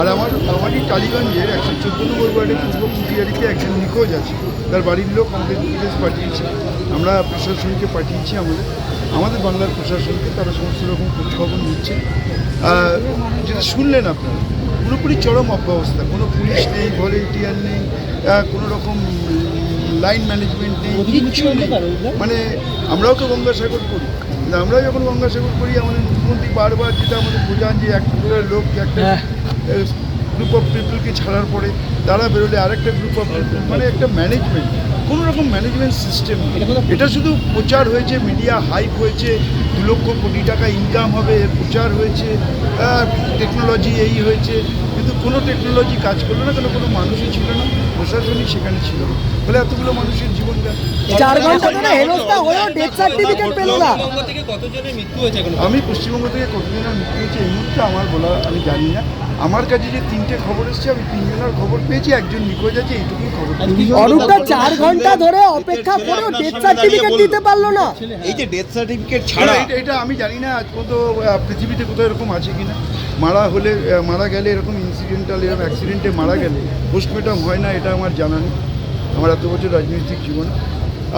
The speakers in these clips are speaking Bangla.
আর আমার আমারই টালিগঞ্জের একশো চোদ্দ নম্বর ওয়ার্ডে পূর্ব কুটিয়ারিতে একজন নিখোঁজ আছে। তার বাড়ির লোক আমাদের পুলিশ পাঠিয়েছে। আমরা প্রশাসনকে পাঠিয়েছি আমাদের। আমাদের বাংলার প্রশাসনকে তারা সমস্ত রকম খোঁজখবর নিচ্ছে। যেটা শুনলেন আপনারা, পুরোপুরি চরম অব্যবস্থা। কোনো পুলিশ নেই, ভলেন্টিয়ার নেই কোনো রকম লাইন ম্যানেজমেন্ট নেই। মানে আমরাও তো গঙ্গাসাগর করি। কিন্তু আমরা যখন গঙ্গাসাগর করি আমাদের মুখ্যমন্ত্রী বারবার যেটা আমাদের বোঝান যে একটা লোক একটা গ্রুপ অফ পিপলকে ছাড়ার পরে তারা বেরোলে আরেকটা গ্রুপ অফ পিপল মানে একটা ম্যানেজমেন্ট কোনো রকম ম্যানেজমেন্ট সিস্টেম এটা শুধু প্রচার হয়েছে মিডিয়া হাইপ হয়েছে দু লক্ষ কোটি টাকা ইনকাম হবে এর প্রচার হয়েছে টেকনোলজি এই হয়েছে কিন্তু কোনো টেকনোলজি কাজ করল না কেন কোনো মানুষই ছিল না? প্রশাসনই সেখানে ছিল। বলে এতগুলো মানুষের জীবন গেল চার ঘণ্টা ধরে হেনস্থা হয়েও ডেথ সার্টিফিকেট পেল না। পশ্চিমবঙ্গ থেকে কতজনের মৃত্যু হয়েছে আমি পশ্চিমবঙ্গ থেকে কতজনের মৃত্যু হয়েছে এই মুহূর্তে আমার বলা আমি জানি না। আমার কাছে যে তিনটে খবর এসেছে আমি তিনজনের খবর পেয়েছি একজন নিখোঁজ আছে এইটুকুই খবর। অরূপদা চার ঘণ্টা ধরে অপেক্ষা করেও ডেথ সার্টিফিকেট দিতে পারল না। এই যে ডেথ সার্টিফিকেট ছাড়া এটা এটা আমি জানি না আজ পর্যন্ত পৃথিবীতে কোথাও এরকম আছে কি না মারা হলে মারা গেলে এরকম ইনসিডেন্টাল এরকম অ্যাক্সিডেন্টে মারা গেলে পোস্টমর্টম হয় না এটা আমার জানা নেই। আমার এত বছর রাজনৈতিক জীবন।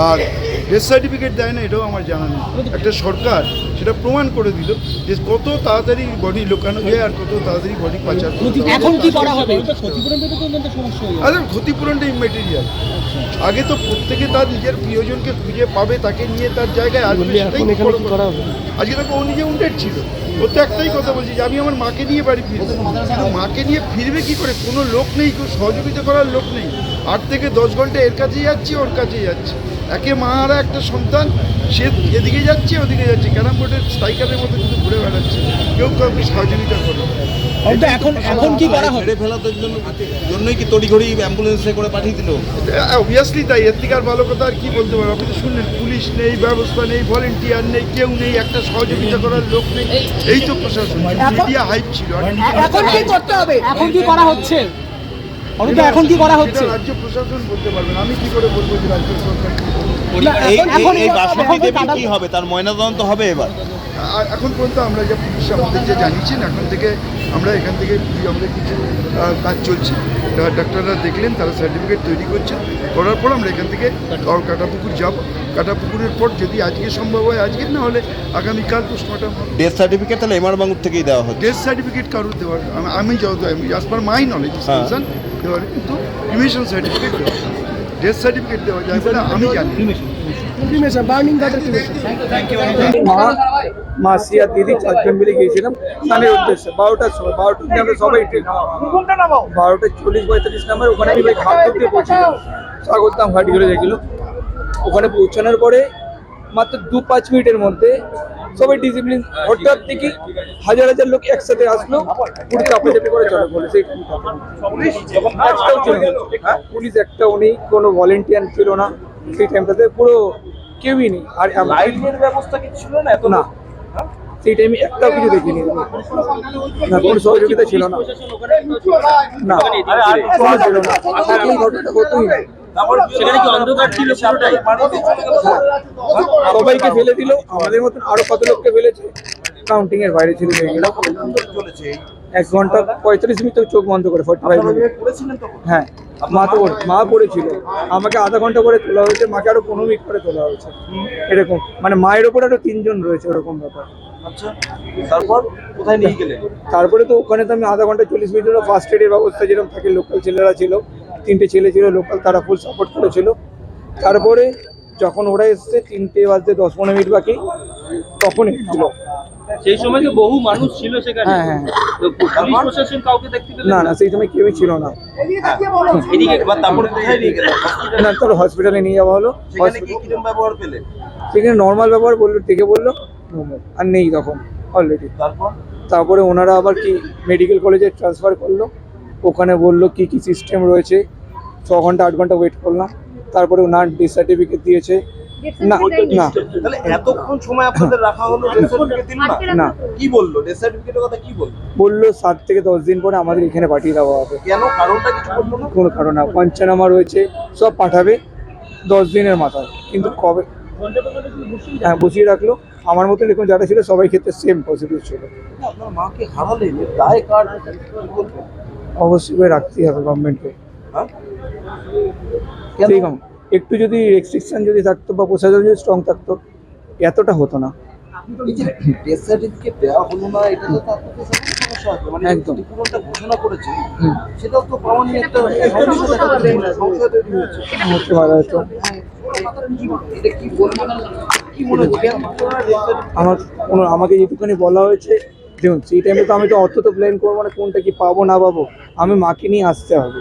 আর ডেথ সার্টিফিকেট দেয় না এটাও আমার জানা নেই। একটা সরকার সেটা প্রমাণ করে দিল যে কত তাড়াতাড়ি বডি লোকানো যায় আর কত তাড়াতাড়ি বডি পাচার করতে। এখন কি করা হবে? আরে ক্ষতিপূরণটা ইমেটেরিয়াল আগে তো প্রত্যেকে তার নিজের প্রিয়জনকে খুঁজে পাবে তাকে নিয়ে তার জায়গায় আসবে। আজকে তাকে ও নিজে উন্টেড ছিল। ও তো একটাই কথা বলছি যে আমি আমার মাকে নিয়ে বাড়ি ফিরবো। কিন্তু মাকে নিয়ে ফিরবে কি করে? কোনো লোক নেই কেউ সহযোগিতা করার লোক নেই। আট থেকে দশ ঘণ্টা এর কাছেই যাচ্ছি ওর কাছেই যাচ্ছি। একে মা আর একটা সন্তান সে এদিকে যাচ্ছে ওদিকে যাচ্ছে। ক্যারাম বোর্ডের স্ট্রাইকারের মতো কিন্তু ঘুরে বেড়াচ্ছে। কেউ কাউকে সহযোগিতা করবে এখন এখন কি করা হবে? মেরে ফেলার জন্য জন্যই কি তড়িঘড়ি অ্যাম্বুলেন্সে করে পাঠিয়ে দিল অবভিয়াসলি তাই। এর থেকে আর ভালো কথা আর কি বলতে পারব? আপনি তো শুনলেন পুলিশ নেই ব্যবস্থা নেই ভলেন্টিয়ার নেই কেউ নেই একটা সহযোগিতা করার লোক নেই। এই তো প্রশাসন। মিডিয়া হাইপ ছিল। এখন কি করতে হবে? এখন কি করা হচ্ছে? এখন কি করা হচ্ছে? রাজ্য প্রশাসন বলতে পারবেন আমি কি করে বলব যে রাজ্য সরকার এই এই- বাসন্তী দেবী কি হবে? তার ময়নাতদন্ত হবে এবার? আর এখন পর্যন্ত আমরা যে পুলিশ আমাদের যে জানিয়েছেন এখন থেকে আমরা এখান থেকে আমাদের কিছু কাজ চলছে। ডাক্তাররা দেখলেন তারা সার্টিফিকেট তৈরি করছেন। করার পর আমরা এখান থেকে কাটাপুকুর যাব। কাটাপুকুরের পর যদি আজকে সম্ভব হয় আজকে না হলে আগামীকাল পোস্টমর্টম হবে। ডেথ সার্টিফিকেট তাহলে এমআর বাঙ্গুর থেকেই দেওয়া হচ্ছে। ডেথ সার্টিফিকেট কারোর দেওয়ার আমি- আমি যত অ্যাজ পার মাই নলেজ হ্যাঁ। দেওয়ার কিন্তু ইমিশন সার্টিফিকেট দেওয়া ডেথ সার্টিফিকেট দেওয়া যায় বলে আমি জানি। মা মাসি দিদি চারজন মিলে গিয়েছিলাম। স্নানের উদ্দেশ্যে বারোটার সময় বারোটার দিকে আমরা সবাই ট্রেন বারোটা চল্লিশ পঁয়তাল্লিশ নাম্বার ওখানে আমি ভাই খাদ্য দিয়ে পৌঁছেছিলাম স্বাগতাম ঘাটি ঘুরে ওখানে পৌঁছানোর পরে মাত্র দু পাঁচ মিনিটের মধ্যে সবাই ডিসিপ্লিন হঠাৎ দেখি হাজার হাজার লোক একসাথে আসলো পুরো চাপাচাপি করে চলে বলে সেই একটাও ছিল না। হ্যাঁ, পুলিশ একটাও নেই কোনো ভলেন্টিয়ার ছিল না সেই টাইমটাতে পুরো কেউই নেই। আর লাইটের ব্যবস্থা কিছু ছিল না এত না সেই টাইমে একটাও কিছু দেখিনি। না কোনো সহযোগিতা ছিল না। না ঘটনাটা হতোই না। সেখানে কি অন্ধকার ছিল পুরোটাই। সবাইকে ফেলে দিল আমাদের মতন আরও কত লোককে ফেলেছে? কাউন্টিং এর বাইরে ছিল মেয়েগুলো। এক ঘণ্টা পঁয়তাল্লিশ মিনিট চোখ বন্ধ করে ফর্টি ফাইভ মিনিট। হ্যাঁ মা তো মা পড়েছিল। আমাকে আধা ঘণ্টা করে তোলা হয়েছে মাকে আরও পনেরো মিনিট করে তোলা হয়েছে। এরকম। মানে মায়ের ওপর আরও তিনজন রয়েছে ওরকম ব্যাপার। আচ্ছা তারপর কোথায় নিয়ে গেলেন? তারপরে তো ওখানে তো আমি আধা ঘণ্টা চল্লিশ মিনিটের ফার্স্ট এডের ব্যবস্থা যেরকম থাকে লোকাল ছেলেরা ছিল। তিনটে ছেলে ছিল লোকাল তারা ফুল সাপোর্ট করেছিল। তারপরে যখন ওরা এসছে তিনটে বাজতে দশ পনেরো মিনিট বাকি তখন এসেছিল। সেই সময় তো বহু মানুষ ছিল সেখানে। হ্যাঁ হ্যাঁ। পুলিশ প্রশাসন কাউকে দেখতে পেলেন না না? সেই সময় কেউই ছিল না। এদিকে তারপরে কোথায় নিয়ে গেলেন? না তার হসপিটালে নিয়ে যাওয়া হলো। সেখানে কি কিরম ব্যবহার পেলেন? সেখানে নর্মাল ব্যাপার বলল দেখে বলল আর নেই তখন অলরেডি তারপর? তারপরে ওনারা আবার কি মেডিকেল কলেজে ট্রান্সফার করল ওখানে বলল কি কি সিস্টেম রয়েছে ছ ঘণ্টা আট ঘণ্টা ওয়েট করলাম। তারপরে ওনার ডি সার্টিফিকেট দিয়েছে। না না। তাহলে এতক্ষণ সময় আপনাদের রাখা হলো না। কি বলল? ডেথ সার্টিফিকেটের কথা কি বলল? বলল সাত থেকে দশ দিন পরে আমাদের এখানে পাঠিয়ে দেওয়া হবে। কেন? কারণটা কিছু বলল না? কোনো কারণ না। পঞ্চানামা রয়েছে সব পাঠাবে দশ দিনের মাথায়। কিন্তু কবে? হ্যাঁ বসিয়ে রাখল। আমার মতো এরকম যারা ছিল সবাই ক্ষেত্রে সেম পজিটিভ ছিল। আপনার মাকে হারালেন দায় কার? অবশ্যই করে রাখতেই হবে গভর্নমেন্টকে হ্যাঁ? একটু যদি রেস্ট্রিকশন যদি থাকতো বা প্রশাসন যদি স্ট্রং থাকতো এতটা হতো না। মানে মনে death certificate আমার কোনো আমাকে যেটুকুনি বলা হয়েছে দেখুন সেই টাইমে তো আমি তো অত তো প্ল্যান করব না কোনটা কি পাবো না পাবো আমি মাকে নিয়ে আসতে হবে।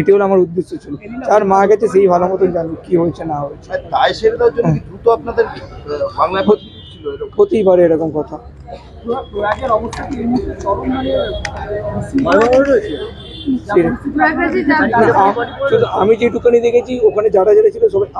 এটি হলো আমার উদ্দেশ্য ছিল। আর মা গেছে সেই ভালো মতন জানবে কি হয়েছে না হয়েছে। তাই দায় সেরে দেওয়ার জন্য দ্রুত আপনাদের বাংলায় হতেই পারে এরকম? কথা। আমি যেটুকুনি দেখেছি ওখানে যারা যারা ছিল সবাই